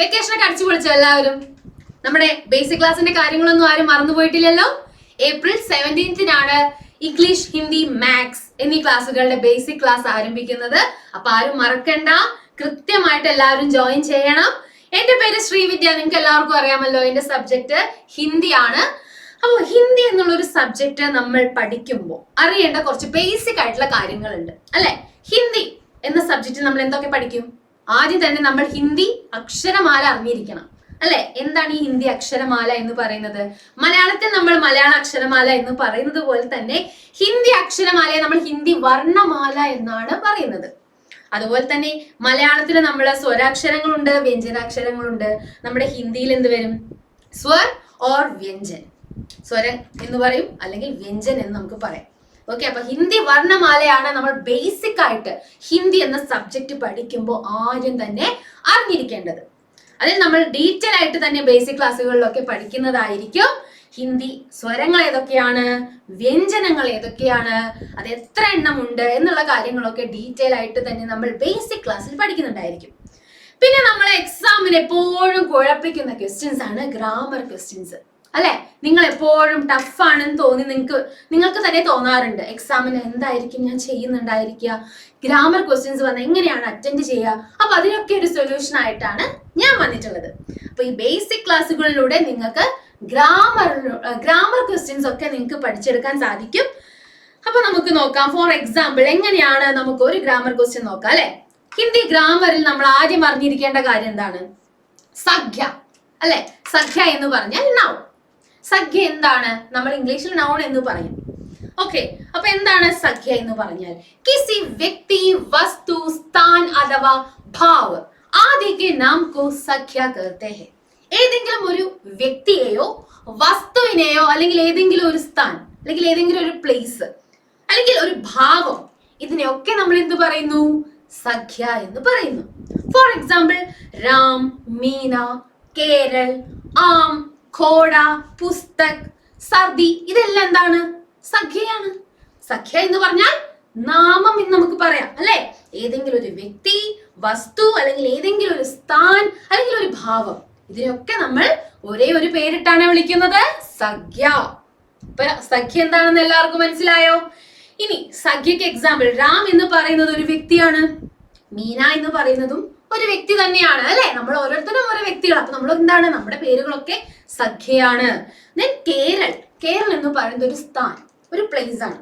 വെക്കേഷനൊക്കെ അടിച്ചു പൊളിച്ചോ എല്ലാവരും? നമ്മുടെ ബേസിക് ക്ലാസ്സിന്റെ കാര്യങ്ങളൊന്നും ആരും മറന്നുപോയിട്ടില്ലല്ലോ? ഏപ്രിൽ സെവന്റീൻത്തിനാണ് ഇംഗ്ലീഷ് ഹിന്ദി മാത്സ് എന്നീ ക്ലാസ്സുകളുടെ ബേസിക് ക്ലാസ് ആരംഭിക്കുന്നത്. അപ്പൊ ആരും മറക്കണ്ട. കൃത്യമായിട്ട് എല്ലാവരും ജോയിൻ ചെയ്യണം. എന്റെ പേര് ശ്രീവിദ്യ നിങ്ങൾക്ക് എല്ലാവർക്കും അറിയാമല്ലോ എന്റെ സബ്ജക്ട് ഹിന്ദിയാണ് അപ്പോൾ ഹിന്ദി എന്നുള്ള ഒരു സബ്ജക്ട് നമ്മൾ പഠിക്കുമ്പോൾ അറിയേണ്ട കുറച്ച് ബേസിക് ആയിട്ടുള്ള കാര്യങ്ങളുണ്ട്. അല്ലെ? ഹിന്ദി എന്ന സബ്ജക്റ്റ് നമ്മൾ എന്തൊക്കെ പഠിക്കും? ആദ്യം തന്നെ നമ്മൾ ഹിന്ദി അക്ഷരമാല അറിഞ്ഞിരിക്കണം. അല്ലെ? എന്താണ് ഈ ഹിന്ദി അക്ഷരമാല എന്ന് പറയുന്നത്? മലയാളത്തിൽ നമ്മൾ മലയാള അക്ഷരമാല എന്ന് പറയുന്നത് പോലെ തന്നെ ഹിന്ദി അക്ഷരമാലയെ നമ്മൾ ഹിന്ദി വർണമാല എന്നാണ് പറയുന്നത്. അതുപോലെ തന്നെ മലയാളത്തിൽ നമ്മൾ സ്വരാക്ഷരങ്ങളുണ്ട് വ്യഞ്ജനാക്ഷരങ്ങളുണ്ട്. നമ്മുടെ ഹിന്ദിയിൽ എന്ത് വരും? സ്വർ ഓർ വ്യഞ്ജൻ. സ്വരം എന്ന് പറയും അല്ലെങ്കിൽ വ്യഞ്ജൻ എന്ന് നമുക്ക് പറയാം. ഓക്കെ അപ്പൊ ഹിന്ദി വർണമാലയാണ് നമ്മൾ ബേസിക് ആയിട്ട് ഹിന്ദി എന്ന സബ്ജക്ട് പഠിക്കുമ്പോൾ ആദ്യം തന്നെ അറിഞ്ഞിരിക്കേണ്ടത്. അതിൽ നമ്മൾ ഡീറ്റെയിൽ ആയിട്ട് തന്നെ ബേസിക് ക്ലാസ്സുകളിലൊക്കെ പഠിക്കുന്നതായിരിക്കും ഹിന്ദി സ്വരങ്ങൾ ഏതൊക്കെയാണ് വ്യഞ്ജനങ്ങൾ ഏതൊക്കെയാണ് അത് എത്ര എണ്ണം ഉണ്ട് എന്നുള്ള കാര്യങ്ങളൊക്കെ ഡീറ്റെയിൽ ആയിട്ട് തന്നെ നമ്മൾ ബേസിക് ക്ലാസ്സിൽ പഠിക്കുന്നുണ്ടായിരിക്കും. പിന്നെ നമ്മൾ എക്സാമിന് എപ്പോഴും കുഴപ്പിക്കുന്ന ക്വസ്റ്റ്യൻസ് ആണ് ഗ്രാമർ ക്വസ്റ്റ്യൻസ് അല്ലെ? നിങ്ങൾ എപ്പോഴും ടഫ് ആണെന്ന് തോന്നി നിങ്ങൾക്ക് നിങ്ങൾക്ക് തന്നെ തോന്നാറുണ്ട്. എക്സാമിന് എന്തായിരിക്കും ഞാൻ ചെയ്യുന്നുണ്ടായിരിക്കുക? ഗ്രാമർ ക്വസ്റ്റ്യൻസ് വന്നാൽ എങ്ങനെയാണ് അറ്റൻഡ് ചെയ്യുക? അപ്പൊ അതിനൊക്കെ ഒരു സൊല്യൂഷൻ ആയിട്ടാണ് ഞാൻ വന്നിട്ടുള്ളത്. അപ്പൊ ഈ ബേസിക് ക്ലാസ്സുകളിലൂടെ നിങ്ങൾക്ക് ഗ്രാമർ ഗ്രാമർ ക്വസ്റ്റ്യൻസ് ഒക്കെ നിങ്ങൾക്ക് പഠിച്ചെടുക്കാൻ സാധിക്കും. അപ്പൊ നമുക്ക് നോക്കാം. ഫോർ എക്സാമ്പിൾ എങ്ങനെയാണ് നമുക്ക് ഒരു ഗ്രാമർ ക്വസ്റ്റ്യൻ നോക്കാം അല്ലെ? ഹിന്ദി ഗ്രാമറിൽ നമ്മൾ ആദ്യം അറിഞ്ഞിരിക്കേണ്ട കാര്യം എന്താണ്? സഖ്യ അല്ലെ? സഖ്യ എന്ന് പറഞ്ഞാൽ നൗൺ സഖ്യ എന്താണ്? നമ്മൾ ഇംഗ്ലീഷിൽ നൗൺ എന്ന് പറയും. ഓക്കെ അപ്പൊ എന്താണ് സഖ്യ എന്ന് പറഞ്ഞാൽ? കിസി വ്യക്തി വസ്തു സ്ഥാൻ അഥവാ ഭാവ്. ആദ്യ നാം കോ സഖ്യ കേർത്തേ ഹെ. ഏതെങ്കിലും ഒരു വ്യക്തിയെയോ വസ്തുവിനെയോ അല്ലെങ്കിൽ ഏതെങ്കിലും ഒരു സ്ഥാൻ അല്ലെങ്കിൽ ഏതെങ്കിലും ഒരു പ്ലേസ് അല്ലെങ്കിൽ ഒരു ഭാവം ഇതിനെയൊക്കെ നമ്മൾ എന്ത് പറയുന്നു? സഖ്യ എന്ന് പറയുന്നു. ഫോർ എക്സാമ്പിൾ രാം മീന കേരൾ ആം ഘോഡ പുസ്തക് സർദി ഇതെല്ലാം എന്താണ്? സഖ്യയാണ്. സഖ്യ എന്ന് പറഞ്ഞാൽ നാമം എന്ന് നമുക്ക് പറയാം അല്ലെ? ഏതെങ്കിലും ഒരു വ്യക്തി വസ്തു അല്ലെങ്കിൽ ഏതെങ്കിലും ഒരു സ്ഥാൻ അല്ലെങ്കിൽ ഒരു ഭാവം. ഇതിനൊക്കെ നമ്മൾ ഒരേ ഒരു പേരിട്ടാണ് വിളിക്കുന്നത് സഖ്യ. സഖ്യ എന്താണെന്ന് എല്ലാവർക്കും മനസ്സിലായോ? ഇനി സഖ്യക്ക് എക്സാമ്പിൾ രാം എന്ന് പറയുന്നത് ഒരു വ്യക്തിയാണ്. മീന എന്ന് പറയുന്നതും ഒരു വ്യക്തി തന്നെയാണ് അല്ലെ? നമ്മൾ ഓരോരുത്തരും ഓരോ വ്യക്തികൾ അപ്പൊ നമ്മൾ എന്താണ്? നമ്മുടെ പേരുകളൊക്കെ സഖ്യയാണ്. ദെൻ കേരൾ. കേരൾ എന്ന് പറയുന്നത് ഒരു സ്ഥാൻ ഒരു പ്ലേസ് ആണ്.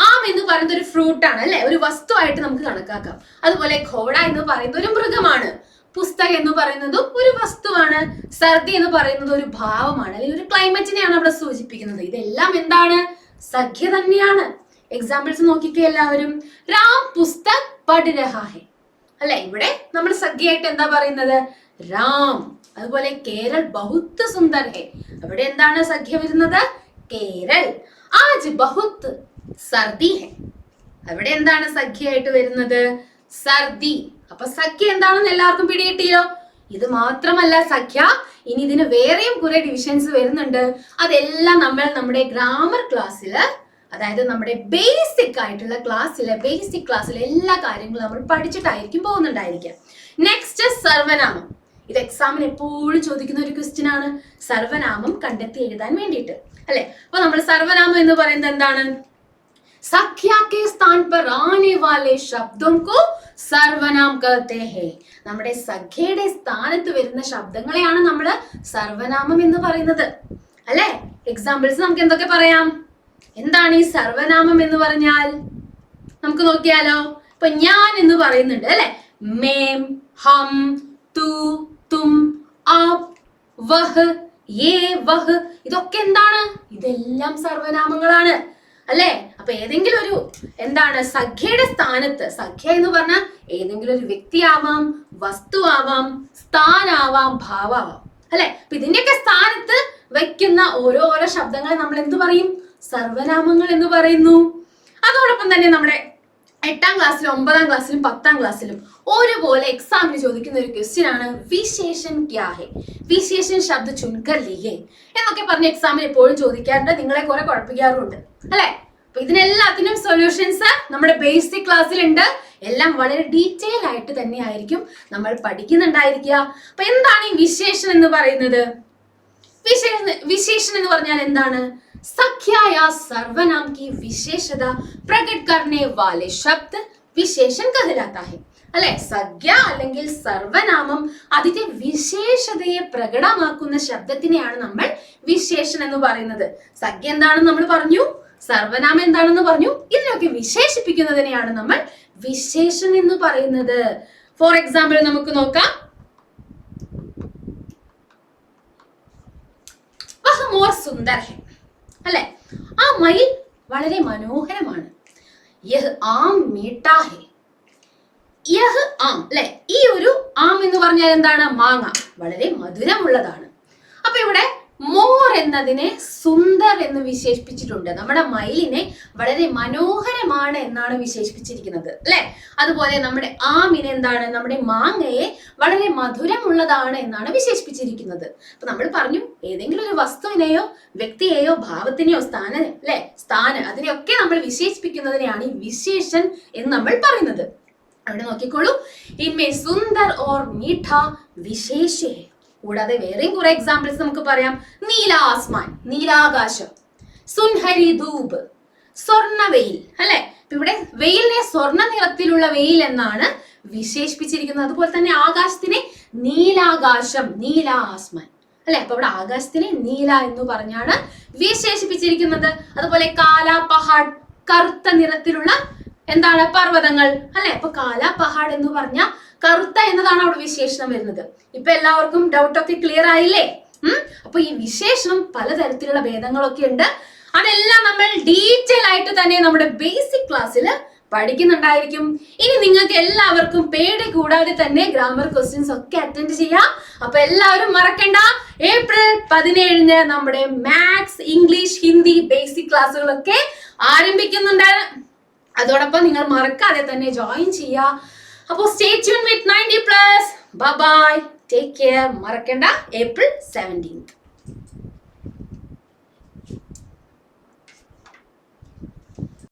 ആം എന്ന് പറയുന്നത് ഒരു ഫ്രൂട്ട് ആണ് അല്ലെ? ഒരു വസ്തുവായിട്ട് നമുക്ക് കണക്കാക്കാം. അതുപോലെ ഘോഡ എന്ന് പറയുന്നത് ഒരു മൃഗമാണ്. പുസ്തകം എന്ന് പറയുന്നതും ഒരു വസ്തുവാണ്. സർദി എന്ന് പറയുന്നത് ഒരു ഭാവമാണ് അല്ലെങ്കിൽ ഒരു ക്ലൈമറ്റിനെയാണ് അവിടെ സൂചിപ്പിക്കുന്നത്. ഇതെല്ലാം എന്താണ്? സഖ്യ തന്നെയാണ്. എക്സാമ്പിൾസ് നോക്കിക്കേ എല്ലാവരും. രാം പുസ്തക് പഠ രഹാ ഹെ അല്ലെ ഇവിടെ നമ്മൾ സദ്യയായിട്ട് എന്താ പറയുന്നത്? രാം അതുപോലെ കേരൾ ബഹുത്ത് സുന്ദർ ഹെ. അവിടെ എന്താണ് സഖ്യ വരുന്നത്? കേരൾ. ആജ് ബഹുത്ത് സർദി ഹെ. അവിടെ എന്താണ് സഖ്യയായിട്ട് വരുന്നത്? സർദി. അപ്പൊ സഖ്യ എന്താണെന്ന് എല്ലാവർക്കും പിടികിട്ടിയോ ഇത് മാത്രമല്ല സഖ്യ ഇനി ഇതിന് വേറെയും കുറെ ഡിവിഷൻസ് വരുന്നുണ്ട്. അതെല്ലാം നമ്മൾ നമ്മുടെ ഗ്രാമർ ക്ലാസ്സിൽ അതായത് നമ്മുടെ ബേസിക് ആയിട്ടുള്ള ക്ലാസ്സിലെ ബേസിക് ക്ലാസ്സിലെ എല്ലാ കാര്യങ്ങളും നമ്മൾ പഠിച്ചിട്ടായിരിക്കും പോകുന്നുണ്ടായിരിക്കുക. നെക്സ്റ്റ് സർവനാമം. ഇത് എക്സാമിന് എപ്പോഴും ചോദിക്കുന്ന ഒരു ക്വസ്റ്റ്യൻ ആണ്. സർവനാമം കണ്ടെത്തി എഴുതാൻ വേണ്ടിയിട്ട്. അല്ലെ? അപ്പൊ നമ്മൾ സർവനാമം എന്ന് പറയുന്നത് എന്താണ്? സഖ്യ സ്ഥാൻ പർ ആനെ ശബ്ദം കോ സർവനാം കത്തെ നമ്മുടെ സഖ്യയുടെ സ്ഥാനത്ത് വരുന്ന ശബ്ദങ്ങളെയാണ് നമ്മൾ സർവനാമം എന്ന് പറയുന്നത്. അല്ലെ? എക്സാമ്പിൾസ് നമുക്ക് എന്തൊക്കെ പറയാം? എന്താണ് ഈ സർവനാമം എന്ന് പറഞ്ഞാൽ? നമുക്ക് നോക്കിയാലോ? ഇപ്പൊ ഞാൻ എന്ന് പറയുന്നുണ്ട് അല്ലെ? മേം ഹം തു തും ആപ് വഹ് ഏ വഹ്. ഇതൊക്കെ എന്താണ്? ഇതെല്ലാം സർവനാമങ്ങളാണ് അല്ലേ? അപ്പൊ ഏതെങ്കിലും ഒരു എന്താണ് സഖ്യയുടെ സ്ഥാനത്ത് സഖ്യ എന്ന് പറഞ്ഞാൽ ഏതെങ്കിലും ഒരു വ്യക്തിയാവാം വസ്തുവാവാം സ്ഥാനാവാം ഭാവാവാം അല്ലെ? അപ്പൊ ഇതിന്റെയൊക്കെ സ്ഥാനത്ത് വെക്കുന്ന ഓരോ ഓരോ ശബ്ദങ്ങളെ നമ്മൾ എന്ത് പറയും? സർവനാമങ്ങൾ എന്ന് പറയുന്നു. അതോടൊപ്പം തന്നെ നമ്മുടെ എട്ടാം ക്ലാസ്സിലും ഒമ്പതാം ക്ലാസ്സിലും പത്താം ക്ലാസ്സിലും ഒരുപോലെ എക്സാമിന് ചോദിക്കുന്ന ഒരു ക്വസ്റ്റ്യൻ ആണ് വിശേഷൻ ക്യാ ഹെ? വിശേഷൻ ശബ്ദ ചുൻകർ ലിയേ എന്നൊക്കെ പറഞ്ഞ് എക്സാമിന് എപ്പോഴും ചോദിക്കാറുണ്ട്. നിങ്ങളെ കുറെ കുഴപ്പിക്കാറുണ്ട് അല്ലെ? അപ്പൊ ഇതിനെല്ലാത്തിനും സൊല്യൂഷൻസ് നമ്മുടെ ബേസിക് ക്ലാസ്സിലുണ്ട് എല്ലാം വളരെ ഡീറ്റെയിൽ ആയിട്ട് തന്നെ ആയിരിക്കും നമ്മൾ പഠിക്കുന്നുണ്ടായിരിക്കുക. അപ്പൊ എന്താണ് ഈ വിശേഷൻ എന്ന് പറയുന്നത്? വിശേഷ വിശേഷൻ എന്ന് പറഞ്ഞാൽ എന്താണ്? सख्या या सर्वनाम की विशेषता प्रकट करने वाले शब्द विशेषण कहलाता है അല്ലെ? സഖ്യ അല്ലെങ്കിൽ സർവനാമം അതിന്റെ വിശേഷതയെ പ്രകടമാക്കുന്ന ശബ്ദത്തിനെയാണ് നമ്മൾ വിശേഷൻ എന്ന് പറയുന്നത്. സഖ്യ എന്താണെന്ന് നമ്മൾ പറഞ്ഞു സർവനാമം എന്താണെന്ന് പറഞ്ഞു ഇതിനൊക്കെ വിശേഷിപ്പിക്കുന്നതിനെയാണ് നമ്മൾ വിശേഷൻ എന്ന് പറയുന്നത്. ഫോർ എക്സാമ്പിൾ നമുക്ക് നോക്കാം. സുന്ദർ അല്ലെ? ആ മയിൽ വളരെ മനോഹരമാണ്. യഹ് ആം മീട്ടാഹേ. യഹ് ആം അല്ലെ? ഈ ഒരു ആം എന്ന് പറഞ്ഞാൽ എന്താണ്? മാങ്ങ. വളരെ മധുരമുള്ളതാണ്. അപ്പൊ ഇവിടെ മോർ എന്നതിനെ സുന്ദർ എന്ന് വിശേഷിപ്പിച്ചിട്ടുണ്ട്. നമ്മുടെ മയിലിനെ വളരെ മനോഹരമാണ് എന്നാണ് വിശേഷിപ്പിച്ചിരിക്കുന്നത്. അല്ലെ? അതുപോലെ നമ്മുടെ ആമിനെ എന്താണ്? നമ്മുടെ മാങ്ങയെ വളരെ മധുരമുള്ളതാണ് എന്നാണ് വിശേഷിപ്പിച്ചിരിക്കുന്നത്. അപ്പൊ നമ്മൾ പറഞ്ഞു ഏതെങ്കിലും ഒരു വസ്തുവിനെയോ വ്യക്തിയെയോ ഭാവത്തിനെയോ സ്ഥാന അല്ലെ? സ്ഥാന അതിനെയൊക്കെ നമ്മൾ വിശേഷിപ്പിക്കുന്നതിനെയാണ് ഈ വിശേഷൻ എന്ന് നമ്മൾ പറയുന്നത്. അവിടെ നോക്കിക്കോളൂ. ഇമ്മേ സുന്ദർ ഓർ മീഠ വിശേഷേ കൂടാതെ വേറെയും കുറെ എക്സാമ്പിൾസ് നമുക്ക് പറയാം. നീലാസ്മാൻ നീലാകാശം സുൻഹരി ധൂപ് സ്വർണ വെയിൽ അല്ലെ ഇവിടെ വെയിലിനെ സ്വർണ നിറത്തിലുള്ള വെയിൽ എന്നാണ് വിശേഷിപ്പിച്ചിരിക്കുന്നത്. അതുപോലെ തന്നെ ആകാശത്തിനെ നീലാകാശം നീല ആസ്മാൻ അല്ലെ? അപ്പൊ ഇവിടെ ആകാശത്തിനെ നീല എന്ന് പറഞ്ഞാണ് വിശേഷിപ്പിച്ചിരിക്കുന്നത്. അതുപോലെ കാല പഹാഡ് കറുത്ത നിറത്തിലുള്ള എന്താണ്? പർവതങ്ങൾ അല്ലെ? അപ്പൊ കാല പഹാഡ് എന്ന് പറഞ്ഞ കറുത്ത എന്നതാണ് അവിടെ വിശേഷണം വരുന്നത്. ഇപ്പൊ എല്ലാവർക്കും ഡൗട്ട് ഒക്കെ ക്ലിയർ ആയില്ലേ? ഉം? അപ്പൊ ഈ വിശേഷണം പലതരത്തിലുള്ള ഭേദങ്ങളൊക്കെ ഉണ്ട്. അതെല്ലാം നമ്മൾ ഡീറ്റെയിൽ ആയിട്ട് തന്നെ നമ്മുടെ ബേസിക് ക്ലാസ്സിൽ പഠിക്കുന്നുണ്ടായിരിക്കും. ഇനി നിങ്ങൾക്ക് എല്ലാവർക്കും പേടി കൂടാതെ തന്നെ ഗ്രാമർ ക്വസ്റ്റ്യൻസ് ഒക്കെ അറ്റൻഡ് ചെയ്യാം. അപ്പൊ എല്ലാവരും മറക്കണ്ട. ഏപ്രിൽ പതിനേഴിന് നമ്മുടെ മാത്സ് ഇംഗ്ലീഷ് ഹിന്ദി ബേസിക് ക്ലാസ്സുകളൊക്കെ ആരംഭിക്കുന്നുണ്ട്. അതോടൊപ്പം നിങ്ങൾ മറക്കാതെ തന്നെ ജോയിൻ ചെയ്യുക. അപ്പോൾ stay tune with ninety plus bye take care മറക്കണ്ട. April seventeenth